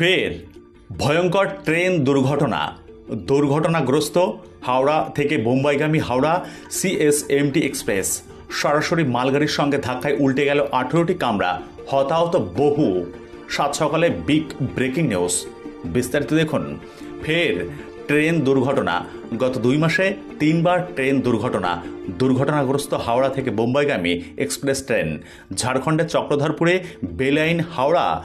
ফের ভয়ঙ্কর ট্রেন দুর্ঘটনা। দুর্ঘটনাগ্রস্ত হাওড়া থেকে বোম্বাইগামী হাওড়া সিএসএমটি এক্সপ্রেস সরাসরি মালগাড়ির সঙ্গে ধাক্কায় উল্টে গেল আঠেরোটি কামরা। হতাহত বহু। সাত সকালে বিগ ব্রেকিং নিউজ। বিস্তারিত দেখুন। ফের ট্রেন দুর্ঘটনা। গত দুই মাসে তিনবার ট্রেন দুর্ঘটনা। দুর্ঘটনাগ্রস্ত হাওড়া থেকে বোম্বাইগামী এক্সপ্রেস ট্রেন। ঝাড়খণ্ডের চক্রধরপুরে বেলাইন Howrah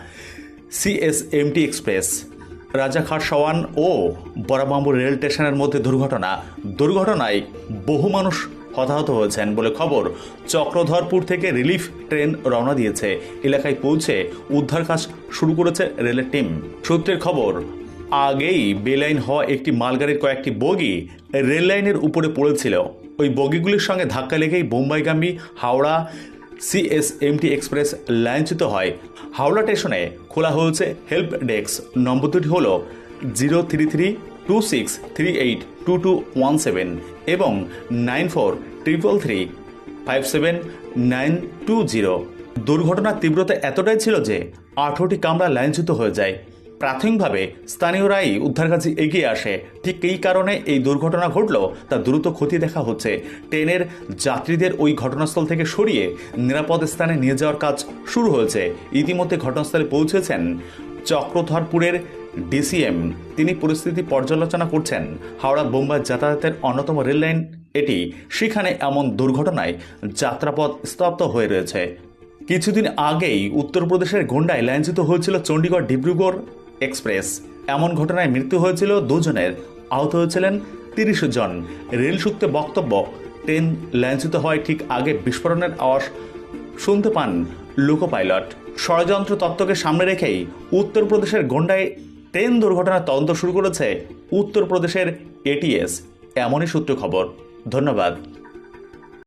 C S M T express Rajkharsawan ও বরাবাম্বু রেল স্টেশনের মধ্যে দুর্ঘটনা। দুর্ঘটনায় বহু মানুষ হতাহত হয়েছেন বলে খবর। চক্রধরপুর থেকে রিলিফ ট্রেন রওনা দিয়েছে। এলাকায় পৌঁছে উদ্ধার কাজ শুরু করেছে রেলের টিম। সূত্রের খবর, আগেই বেলাইন হওয়া একটি মালগাড়ির কয়েকটি বগি রেল লাইনের উপরে পড়েছিল। ওই বগিগুলির সঙ্গে ধাক্কা লেগেই বোম্বাইগামী হাওড়া সিএসএমটি এক্সপ্রেস লাইনচ্যুত হয়। হাওড়া স্টেশনে খোলা হয়েছে হেল্প ডেস্ক। নম্বর দুটি হল zero three three two six three eight two two one seven এবং nine four triple three five seven nine two zero. দুর্ঘটনার তীব্রতা এতটাই ছিল যে আঠেরোটি কামরা লাইনচ্যুত হয়ে যায়। প্রাথমিকভাবে স্থানীয়রাই উদ্ধার কাজে এগিয়ে আসে। ঠিক এই কারণে এই দুর্ঘটনা ঘটল, তা দ্রুত ক্ষতি দেখা হচ্ছে। ট্রেনের যাত্রীদের ওই ঘটনাস্থল থেকে সরিয়ে নিরাপদ স্থানে নিয়ে যাওয়ার কাজ শুরু হয়েছে। ইতিমধ্যে ঘটনাস্থলে পৌঁছেছেন চক্রধরপুরের ডিসিএম। তিনি পরিস্থিতি পর্যালোচনা করছেন। হাওড়া বোম্বাই যাতায়াতের অন্যতম রেললাইন এটি সেখানে এমন দুর্ঘটনায় যাত্রাপথ স্তব্ধ হয়ে রয়েছে। কিছুদিন আগেই উত্তরপ্রদেশের গোন্ডায় লাইনচ্যুত হয়েছিল চণ্ডীগড় ডিব্রুগড় এক্সপ্রেস। এমন ঘটনায় মৃত্যু হয়েছিল দুজনের। আহত হয়েছিলেন তিরিশ জন। রেল সূত্রে বক্তব্য, ট্রেন লাইনচ্যুত হওয়ায় ঠিক আগে বিস্ফোরণের আওয়াজ শুনতে পান লোকো পাইলট ষড়যন্ত্র তত্ত্বকে সামনে রেখেই উত্তরপ্রদেশের গোন্ডায় ট্রেন দুর্ঘটনার তদন্ত শুরু করেছে উত্তরপ্রদেশের এটিএস এমনই সূত্র খবর। ধন্যবাদ।